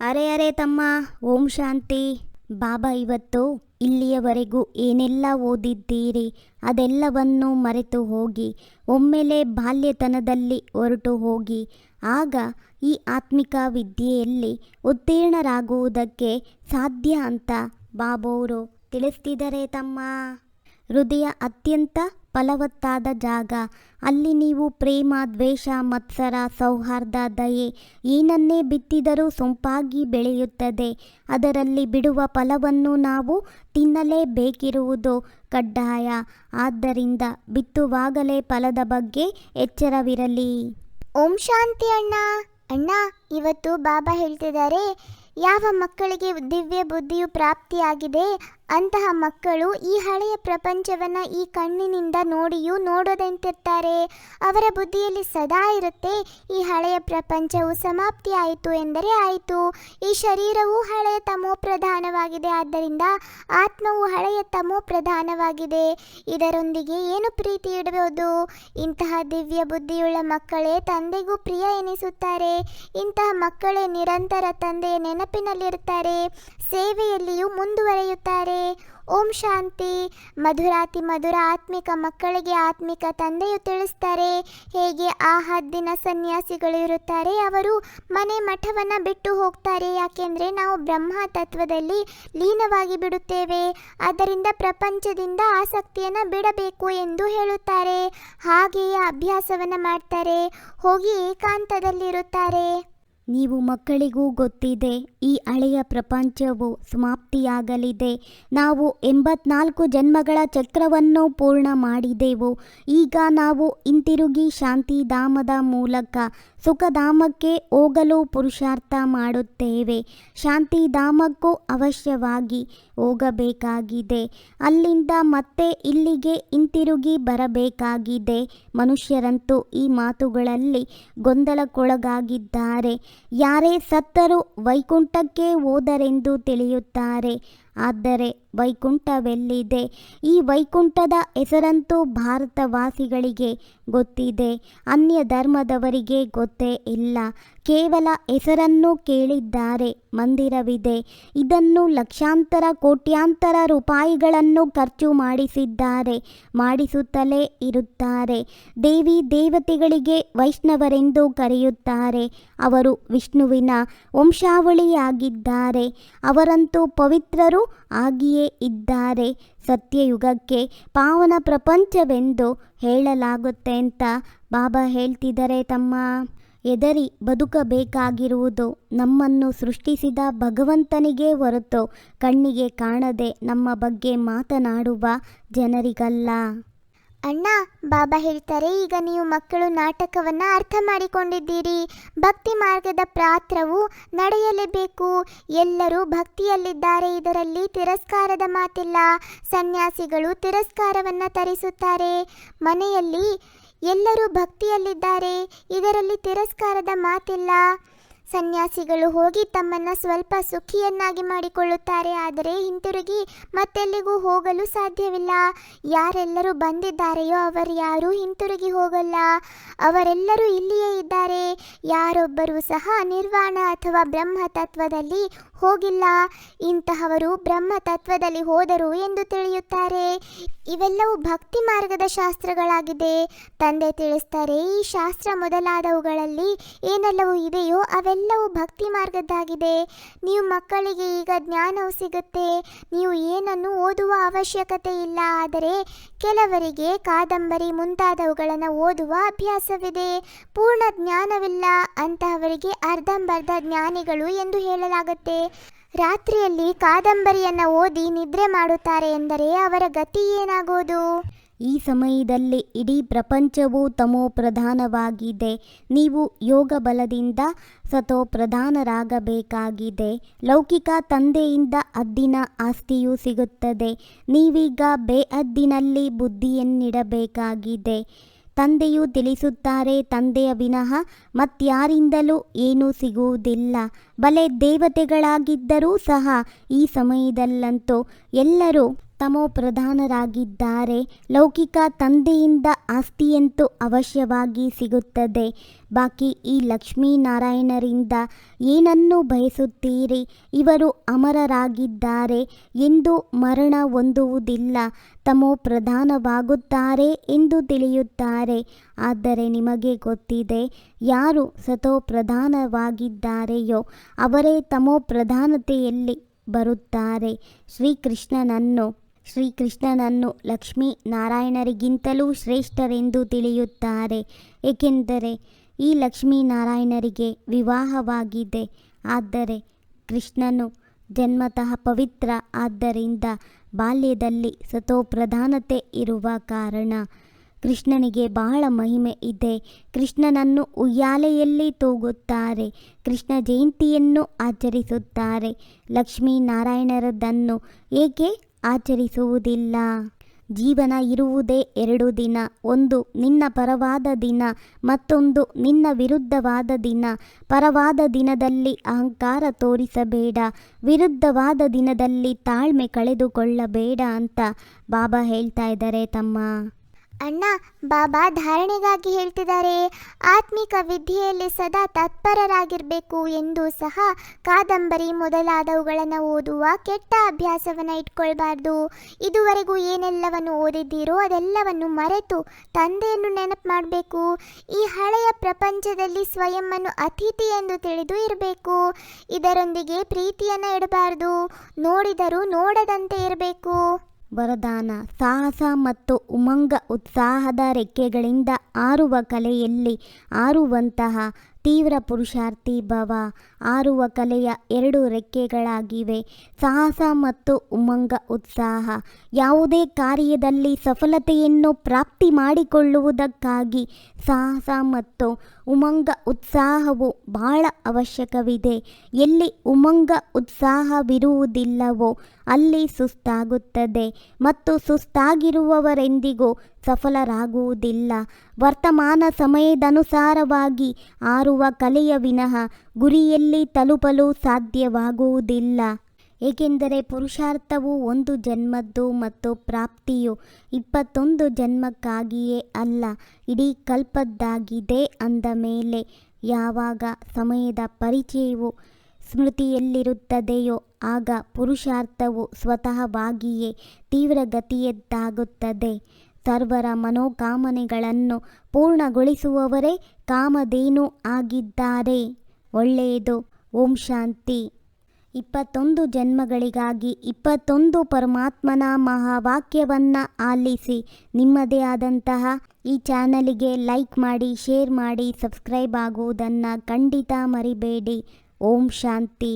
ಅರೆ ಅರೆ ತಮ್ಮ, ಓಂ ಶಾಂತಿ. ಬಾಬಾ ಇವತ್ತು ಇಲ್ಲಿಯವರೆಗೂ ಏನೆಲ್ಲ ಓದಿದ್ದೀರಿ? ಅದೆಲ್ಲವನ್ನು ಮರೆತು ಹೋಗಿ, ಒಮ್ಮೆಲೆ ಬಾಲ್ಯತನದಲ್ಲಿ ಹೊರಟು ಹೋಗಿ, ಆಗ ಈ ಆತ್ಮಿಕ ವಿದ್ಯೆಯಲ್ಲಿ ಉತ್ತೀರ್ಣರಾಗುವುದಕ್ಕೆ ಸಾಧ್ಯ ಅಂತ ಬಾಬೋರು. ತಿಳಿಸ್ತಿದ್ದಾರೆ ತಮ್ಮ ಹೃದಯ ಅತ್ಯಂತ ಫಲವತ್ತಾದ ಜಾಗ. ಅಲ್ಲಿ ನೀವು ಪ್ರೇಮ, ದ್ವೇಷ, ಮತ್ಸರ, ಸೌಹಾರ್ದ, ದಯೆ ಏನನ್ನೇ ಬಿತ್ತಿದರೂ ಸೊಂಪಾಗಿ ಬೆಳೆಯುತ್ತದೆ. ಅದರಲ್ಲಿ ಬಿಡುವ ಫಲವನ್ನು ನಾವು ತಿನ್ನಲೇಬೇಕಿರುವುದು ಕಡ್ಡಾಯ. ಆದ್ದರಿಂದ ಬಿತ್ತುವಾಗಲೇ ಫಲದ ಬಗ್ಗೆ ಎಚ್ಚರವಿರಲಿ. ಓಂ ಶಾಂತಿ ಅಣ್ಣ. ಅಣ್ಣ, ಇವತ್ತು ಬಾಬಾ ಹೇಳ್ತಿದ್ದಾರೆ, ಯಾವ ಮಕ್ಕಳಿಗೆ ದಿವ್ಯ ಬುದ್ಧಿಯು ಪ್ರಾಪ್ತಿಯಾಗಿದೆ ಅಂತಹ ಮಕ್ಕಳು ಈ ಹಳೆಯ ಪ್ರಪಂಚವನ್ನು ಈ ಕಣ್ಣಿನಿಂದ ನೋಡಿಯೂ ನೋಡೋದಂತಿರ್ತಾರೆ. ಅವರ ಬುದ್ಧಿಯಲ್ಲಿ ಸದಾ ಇರುತ್ತೆ, ಈ ಹಳೆಯ ಪ್ರಪಂಚವು ಸಮಾಪ್ತಿ ಆಯಿತು ಎಂದರೆ ಆಯಿತು. ಈ ಶರೀರವು ಹಳೆಯ ತಮೋ ಪ್ರಧಾನವಾಗಿದೆ ಆದ್ದರಿಂದ ಆತ್ಮವು ಹಳೆಯ ತಮೋ ಪ್ರಧಾನವಾಗಿದೆ ಇದರೊಂದಿಗೆ ಏನು ಪ್ರೀತಿ ಇಡಬಹುದು? ಇಂತಹ ದಿವ್ಯ ಬುದ್ಧಿಯುಳ್ಳ ಮಕ್ಕಳೇ ತಂದೆಗೂ ಪ್ರಿಯ ಎನಿಸುತ್ತಾರೆ. ಇಂತಹ ಮಕ್ಕಳೇ ನಿರಂತರ ತಂದೆಯ ನೆನಪಿನಲ್ಲಿರುತ್ತಾರೆ. ಸೇವೆಯಲ್ಲಿಯೂ ಮುಂದುವರೆಯುತ್ತಾರೆ. ಓಂ ಶಾಂತಿ. ಮಧುರಾತಿ ಮಧುರ ಆತ್ಮಿಕ ಮಕ್ಕಳಿಗೆ ಆತ್ಮಿಕ ತಂದೆಯು ತಿಳಿಸ್ತಾರೆ. ಹೇಗೆ ಆ ಹದ್ದಿನ ಸನ್ಯಾಸಿಗಳು ಇರುತ್ತಾರೆ ಅವರು ಮನೆ ಮಠವನ್ನು ಬಿಟ್ಟು ಹೋಗ್ತಾರೆ. ಯಾಕೆಂದರೆ ನಾವು ಬ್ರಹ್ಮ ತತ್ವದಲ್ಲಿ ಲೀನವಾಗಿ ಬಿಡುತ್ತೇವೆ. ಅದರಿಂದ ಪ್ರಪಂಚದಿಂದ ಆಸಕ್ತಿಯನ್ನು ಬಿಡಬೇಕು ಎಂದು ಹೇಳುತ್ತಾರೆ. ಹಾಗೆಯೇ ಅಭ್ಯಾಸವನ್ನು ಮಾಡ್ತಾರೆ. ಹೋಗಿ ಏಕಾಂತದಲ್ಲಿರುತ್ತಾರೆ. ನೀವು ಮಕ್ಕಳಿಗೂ ಗೊತ್ತಿದೆ, ಈ ಹಳೆಯ ಪ್ರಪಂಚವು ಸಮಾಪ್ತಿಯಾಗಲಿದೆ. ನಾವು ಎಂಬತ್ನಾಲ್ಕು ಜನ್ಮಗಳ ಚಕ್ರವನ್ನು ಪೂರ್ಣ ಮಾಡಿದೆವು. ಈಗ ನಾವು ಹಿಂತಿರುಗಿ ಶಾಂತಿಧಾಮದ ಮೂಲಕ ಸುಖಧಾಮಕ್ಕೆ ಹೋಗಲು ಪುರುಷಾರ್ಥ ಮಾಡುತ್ತೇವೆ. ಶಾಂತಿಧಾಮಕ್ಕೂ ಅವಶ್ಯವಾಗಿ ಹೋಗಬೇಕಾಗಿದೆ. ಅಲ್ಲಿಂದ ಮತ್ತೆ ಇಲ್ಲಿಗೆ ಹಿಂತಿರುಗಿ ಬರಬೇಕಾಗಿದೆ. ಮನುಷ್ಯರಂತೂ ಈ ಮಾತುಗಳಲ್ಲಿ ಗೊಂದಲಕ್ಕೊಳಗಾಗಿದ್ದಾರೆ. ಯಾರೇ ಸತ್ತರೂ ವೈಕುಂಠಕ್ಕೆ ಹೋದರೆಂದು ತಿಳಿಯುತ್ತಾರೆ. ಆದರೆ ವೈಕುಂಠವೆಲ್ಲಿದೆ ಈ ವೈಕುಂಠದ ಹೆಸರಂತೂ ಭಾರತವಾಸಿಗಳಿಗೆ ಗೊತ್ತಿದೆ. ಅನ್ಯ ಧರ್ಮದವರಿಗೆ ಗೊತ್ತೇ ಇಲ್ಲ. ಕೇವಲ ಹೆಸರನ್ನು ಕೇಳಿದ್ದಾರೆ ಮಂದಿರವಿದೆ. ಇದನ್ನು ಲಕ್ಷಾಂತರ, ಕೋಟ್ಯಾಂತರ ರೂಪಾಯಿಗಳನ್ನು ಖರ್ಚು ಮಾಡಿಸಿದ್ದಾರೆ, ಮಾಡಿಸುತ್ತಲೇ ಇರುತ್ತಾರೆ. ದೇವಿ ದೇವತೆಗಳಿಗೆ ವೈಷ್ಣವರೆಂದು ಕರೆಯುತ್ತಾರೆ. ಅವರು ವಿಷ್ಣುವಿನ ವಂಶಾವಳಿಯಾಗಿದ್ದಾರೆ. ಅವರಂತೂ ಪವಿತ್ರರು ಆಗಿಯೇ ಇದ್ದಾರೆ. ಸತ್ಯಯುಗಕ್ಕೆ ಪಾವನ ಪ್ರಪಂಚವೆಂದು ಹೇಳಲಾಗುತ್ತೆ ಅಂತ ಬಾಬಾ ಹೇಳ್ತಿದ್ದಾರೆ ತಮ್ಮ. ಎದರಿ ಬದುಕಬೇಕಾಗಿರುವುದು ನಮ್ಮನ್ನು ಸೃಷ್ಟಿಸಿದ ಭಗವಂತನಿಗೆ ಹೊರತು ಕಣ್ಣಿಗೆ ಕಾಣದೆ ನಮ್ಮ ಬಗ್ಗೆ ಮಾತನಾಡುವ ಜನರಿಗಲ್ಲ. ಅಣ್ಣ, ಬಾಬಾ ಹೇಳ್ತಾರೆ, ಈಗ ನೀವು ಮಕ್ಕಳು ನಾಟಕವನ್ನ ಅರ್ಥ ಮಾಡಿಕೊಂಡಿದ್ದೀರಿ. ಭಕ್ತಿ ಮಾರ್ಗದ ಪಾತ್ರವು ನಡೆಯಲೇಬೇಕು. ಎಲ್ಲರೂ ಭಕ್ತಿಯಲ್ಲಿದ್ದಾರೆ, ಇದರಲ್ಲಿ ತಿರಸ್ಕಾರದ ಮಾತಿಲ್ಲ. ಸನ್ಯಾಸಿಗಳು ತಿರಸ್ಕಾರವನ್ನ ತರಿಸುತ್ತಾರೆ. ಮನೆಯಲ್ಲಿ ಎಲ್ಲರೂ ಭಕ್ತಿಯಲ್ಲಿದ್ದಾರೆ, ಇದರಲ್ಲಿ ತಿರಸ್ಕಾರದ ಮಾತಿಲ್ಲ. ಸನ್ಯಾಸಿಗಳು ಹೋಗಿ ತಮ್ಮನ್ನು ಸ್ವಲ್ಪ ಸುಖಿಯನ್ನಾಗಿ ಮಾಡಿಕೊಳ್ಳುತ್ತಾರೆ, ಆದರೆ ಹಿಂತಿರುಗಿ ಮತ್ತೆಲ್ಲಿಗೂ ಹೋಗಲು ಸಾಧ್ಯವಿಲ್ಲ. ಯಾರೆಲ್ಲರೂ ಬಂದಿದ್ದಾರೆಯೋ ಅವರು ಯಾರೂ ಹಿಂತಿರುಗಿ ಹೋಗಲ್ಲ. ಅವರೆಲ್ಲರೂ ಇಲ್ಲಿಯೇ ಇದ್ದಾರೆ. ಯಾರೊಬ್ಬರೂ ಸಹ ನಿರ್ವಾಣ ಅಥವಾ ಬ್ರಹ್ಮ ತತ್ವದಲ್ಲಿ ಹೋಗಿಲ್ಲ. ಇಂತಹವರು ಬ್ರಹ್ಮ ತತ್ವದಲ್ಲಿ ಹೋದರು ಎಂದು ತಿಳಿಯುತ್ತಾರೆ. ಇವೆಲ್ಲವೂ ಭಕ್ತಿ ಮಾರ್ಗದ ಶಾಸ್ತ್ರಗಳಾಗಿದೆ. ತಂದೆ ತಿಳಿಸ್ತಾರೆ, ಈ ಶಾಸ್ತ್ರ ಮೊದಲಾದವುಗಳಲ್ಲಿ ಏನೆಲ್ಲವೂ ಇದೆಯೋ ಅವೆಲ್ಲವೂ ಭಕ್ತಿ ಮಾರ್ಗದ್ದಾಗಿದೆ. ನೀವು ಮಕ್ಕಳಿಗೆ ಈಗ ಜ್ಞಾನವು ಸಿಗುತ್ತೆ. ನೀವು ಏನನ್ನು ಓದುವ ಅವಶ್ಯಕತೆ ಇಲ್ಲ. ಆದರೆ ಕೆಲವರಿಗೆ ಕಾದಂಬರಿ ಮುಂತಾದವುಗಳನ್ನು ಓದುವ ಅಭ್ಯಾಸವಿದೆ. ಪೂರ್ಣ ಜ್ಞಾನವಿಲ್ಲ ಅಂತಹವರಿಗೆ ಅರ್ಧಂಬರ್ಧ ಜ್ಞಾನಿಗಳು ಎಂದು ಹೇಳಲಾಗುತ್ತೆ. ರಾತ್ರಿಯಲ್ಲಿ ಕಾದಂಬರಿಯನ್ನು ಓದಿ ನಿದ್ರೆ ಮಾಡುತ್ತಾರೆ ಎಂದರೆ ಅವರ ಗತಿ ಏನಾಗೋದು? ಈ ಸಮಯದಲ್ಲಿ ಇಡೀ ಪ್ರಪಂಚವು ತಮೋ ಪ್ರಧಾನವಾಗಿದೆ. ನೀವು ಯೋಗ ಬಲದಿಂದ ಸತೋ ಪ್ರಧಾನರಾಗಬೇಕಾಗಿದೆ. ಲೌಕಿಕ ತಂದೆಯಿಂದ ಅದ್ದಿನ ಆಸ್ತಿಯು ಸಿಗುತ್ತದೆ. ನೀವೀಗ ಬೇಅದ್ದಿನಲ್ಲಿ ಬುದ್ಧಿಯನ್ನಿಡಬೇಕಾಗಿದೆ. ತಂದೆಯು ತಿಳಿಸುತ್ತಾರೆ, ತಂದೆಯ ವಿನಃ ಮತ್ಯಾರಿಂದಲೂ ಏನೂ ಸಿಗುವುದಿಲ್ಲ. ಬಲೆ ದೇವತೆಗಳಾಗಿದ್ದರೂ ಸಹ ಈ ಸಮಯದಲ್ಲಂತೂ ಎಲ್ಲರೂ ತಮೋ ಪ್ರಧಾನರಾಗಿದ್ದಾರೆ. ಲೌಕಿಕ ತಂದೆಯಿಂದ ಆಸ್ತಿಯಂತೂ ಅವಶ್ಯವಾಗಿ ಸಿಗುತ್ತದೆ. ಬಾಕಿ ಈ ಲಕ್ಷ್ಮೀನಾರಾಯಣರಿಂದ ಏನನ್ನು ಬಯಸುತ್ತೀರಿ? ಇವರು ಅಮರರಾಗಿದ್ದಾರೆ ಎಂದು ಮರಣ ಹೊಂದುವುದಿಲ್ಲ. ತಮೋ ಪ್ರಧಾನವಾಗುತ್ತಾರೆ ಎಂದು ತಿಳಿಯುತ್ತಾರೆ. ಆದರೆ ನಿಮಗೆ ಗೊತ್ತಿದೆ, ಯಾರು ಸತೋ ಪ್ರಧಾನವಾಗಿದ್ದಾರೆಯೋ ಅವರೇ ತಮೋ ಪ್ರಧಾನತೆಯಲ್ಲಿ ಬರುತ್ತಾರೆ. ಶ್ರೀಕೃಷ್ಣನನ್ನು ಶ್ರೀಕೃಷ್ಣನನ್ನು ಲಕ್ಷ್ಮೀ ನಾರಾಯಣರಿಗಿಂತಲೂ ಶ್ರೇಷ್ಠರೆಂದು ತಿಳಿಯುತ್ತಾರೆ. ಏಕೆಂದರೆ ಈ ಲಕ್ಷ್ಮೀನಾರಾಯಣರಿಗೆ ವಿವಾಹವಾಗಿದೆ. ಆದರೆ ಕೃಷ್ಣನು ಜನ್ಮತಃ ಪವಿತ್ರ ಆದ್ದರಿಂದ ಬಾಲ್ಯದಲ್ಲಿ ಸತೋಪ್ರಧಾನತೆ ಇರುವ ಕಾರಣ ಕೃಷ್ಣನಿಗೆ ಬಹಳ ಮಹಿಮೆ ಇದೆ. ಕೃಷ್ಣನನ್ನು ಉಯ್ಯಾಲೆಯಲ್ಲಿ ತೂಗುತ್ತಾರೆ. ಕೃಷ್ಣ ಜಯಂತಿಯನ್ನು ಆಚರಿಸುತ್ತಾರೆ. ಲಕ್ಷ್ಮೀನಾರಾಯಣರದನ್ನು ಏಕೆ ಆಚರಿಸುವುದಿಲ್ಲ. ಜೀವನ ಇರುವುದೇ ಎರಡು ದಿನ, ಒಂದು ನಿನ್ನ ಪರವಾದ ದಿನ, ಮತ್ತೊಂದು ನಿನ್ನ ವಿರುದ್ಧವಾದ ದಿನ. ಪರವಾದ ದಿನದಲ್ಲಿ ಅಹಂಕಾರ ತೋರಿಸಬೇಡ, ವಿರುದ್ಧವಾದ ದಿನದಲ್ಲಿ ತಾಳ್ಮೆ ಕಳೆದುಕೊಳ್ಳಬೇಡ ಅಂತ ಬಾಬಾ ಹೇಳ್ತಾ ಇದ್ದಾರೆ ತಮ್ಮ. ಅಣ್ಣ, ಬಾಬಾ ಧಾರಣೆಗಾಗಿ ಹೇಳ್ತಿದ್ದಾರೆ ಆತ್ಮಿಕ ವಿದ್ಯೆಯಲ್ಲಿ ಸದಾ ತತ್ಪರರಾಗಿರಬೇಕು ಎಂದು ಸಹ ಕಾದಂಬರಿ ಮೊದಲಾದವುಗಳನ್ನು ಓದುವ ಕೆಟ್ಟ ಅಭ್ಯಾಸವನ್ನು ಇಟ್ಕೊಳ್ಬಾರ್ದು. ಇದುವರೆಗೂ ಏನೆಲ್ಲವನ್ನು ಓದಿದ್ದೀರೋ ಅದೆಲ್ಲವನ್ನು ಮರೆತು ತಂದೆಯನ್ನು ನೆನಪು ಮಾಡಬೇಕು. ಈ ಹಳೆಯ ಪ್ರಪಂಚದಲ್ಲಿ ಸ್ವಯಂವನ್ನು ಅತಿಥಿ ಎಂದು ತಿಳಿದು ಇರಬೇಕು. ಇದರೊಂದಿಗೆ ಪ್ರೀತಿಯನ್ನು ಇಡಬಾರ್ದು. ನೋಡಿದರೂ ನೋಡದಂತೆ ಇರಬೇಕು. ವರದಾನ, ಸಾಹಸ ಮತ್ತು ಉಮಂಗ ಉತ್ಸಾಹದ ರೆಕ್ಕೆಗಳಿಂದ ಆರುವ ಕಲೆಯಲ್ಲಿ ಆರುವಂತಹ ತೀವ್ರ ಪುರುಷಾರ್ಥಿ ಭವ. ಆರುವ ಕಲೆಯ ಎರಡು ರೆಕ್ಕೆಗಳಾಗಿವೆ. ಸಾಹಸ ಮತ್ತು ಉಮಂಗ ಉತ್ಸಾಹ. ಯಾವುದೇ ಕಾರ್ಯದಲ್ಲಿ ಸಫಲತೆಯನ್ನು ಪ್ರಾಪ್ತಿ ಮಾಡಿಕೊಳ್ಳುವುದಕ್ಕಾಗಿ ಸಾಹಸ ಮತ್ತು ಉಮಂಗ ಉತ್ಸಾಹವು ಬಹಳ ಅವಶ್ಯಕವಿದೆ. ಎಲ್ಲಿ ಉಮಂಗ ಉತ್ಸಾಹವಿರುವುದಿಲ್ಲವೋ ಅಲ್ಲಿ ಸುಸ್ತಾಗುತ್ತದೆ. ಮತ್ತು ಸುಸ್ತಾಗಿರುವವರೆಂದಿಗೂ ಸಫಲರಾಗುವುದಿಲ್ಲ. ವರ್ತಮಾನ ಸಮಯದನುಸಾರವಾಗಿ ಆರುವ ಕಲೆಯ ವಿನಃ ಗುರಿಯಲ್ಲಿ ತಲುಪಲು ಸಾಧ್ಯವಾಗುವುದಿಲ್ಲ. ಏಕೆಂದರೆ ಪುರುಷಾರ್ಥವು ಒಂದು ಜನ್ಮದ್ದು ಮತ್ತು ಪ್ರಾಪ್ತಿಯು ಇಪ್ಪತ್ತೊಂದು ಜನ್ಮಕ್ಕಾಗಿಯೇ ಅಲ್ಲ, ಇಡೀ ಕಲ್ಪದ್ದಾಗಿದೆ ಅಂದ ಮೇಲೆ ಯಾವಾಗ ಸಮಯದ ಪರಿಚಯವು ಸ್ಮೃತಿಯಲ್ಲಿರುತ್ತದೆಯೋ, ಆಗ ಪುರುಷಾರ್ಥವು ಸ್ವತಃವಾಗಿಯೇ ತೀವ್ರಗತಿಯದ್ದಾಗುತ್ತದೆ. ಸರ್ವರ ಮನೋಕಾಮನೆಗಳನ್ನು ಪೂರ್ಣಗೊಳಿಸುವವರೇ ಕಾಮಧೇನು ಆಗಿದ್ದಾರೆ. ಒಳ್ಳೆಯದು. ಓಂ ಶಾಂತಿ. ಇಪ್ಪತ್ತೊಂದು ಜನ್ಮಗಳಿಗಾಗಿ ಇಪ್ಪತ್ತೊಂದು ಪರಮಾತ್ಮನ ಮಹಾವಾಕ್ಯವನ್ನು ಆಲಿಸಿ ನಿಮ್ಮದೇ ಆದಂತಹ ಈ ಚಾನಲಿಗೆ ಲೈಕ್ ಮಾಡಿ, ಶೇರ್ ಮಾಡಿ, ಸಬ್ಸ್ಕ್ರೈಬ್ ಆಗುವುದನ್ನು ಖಂಡಿತ ಮರಿಬೇಡಿ. ಓಂ ಶಾಂತಿ.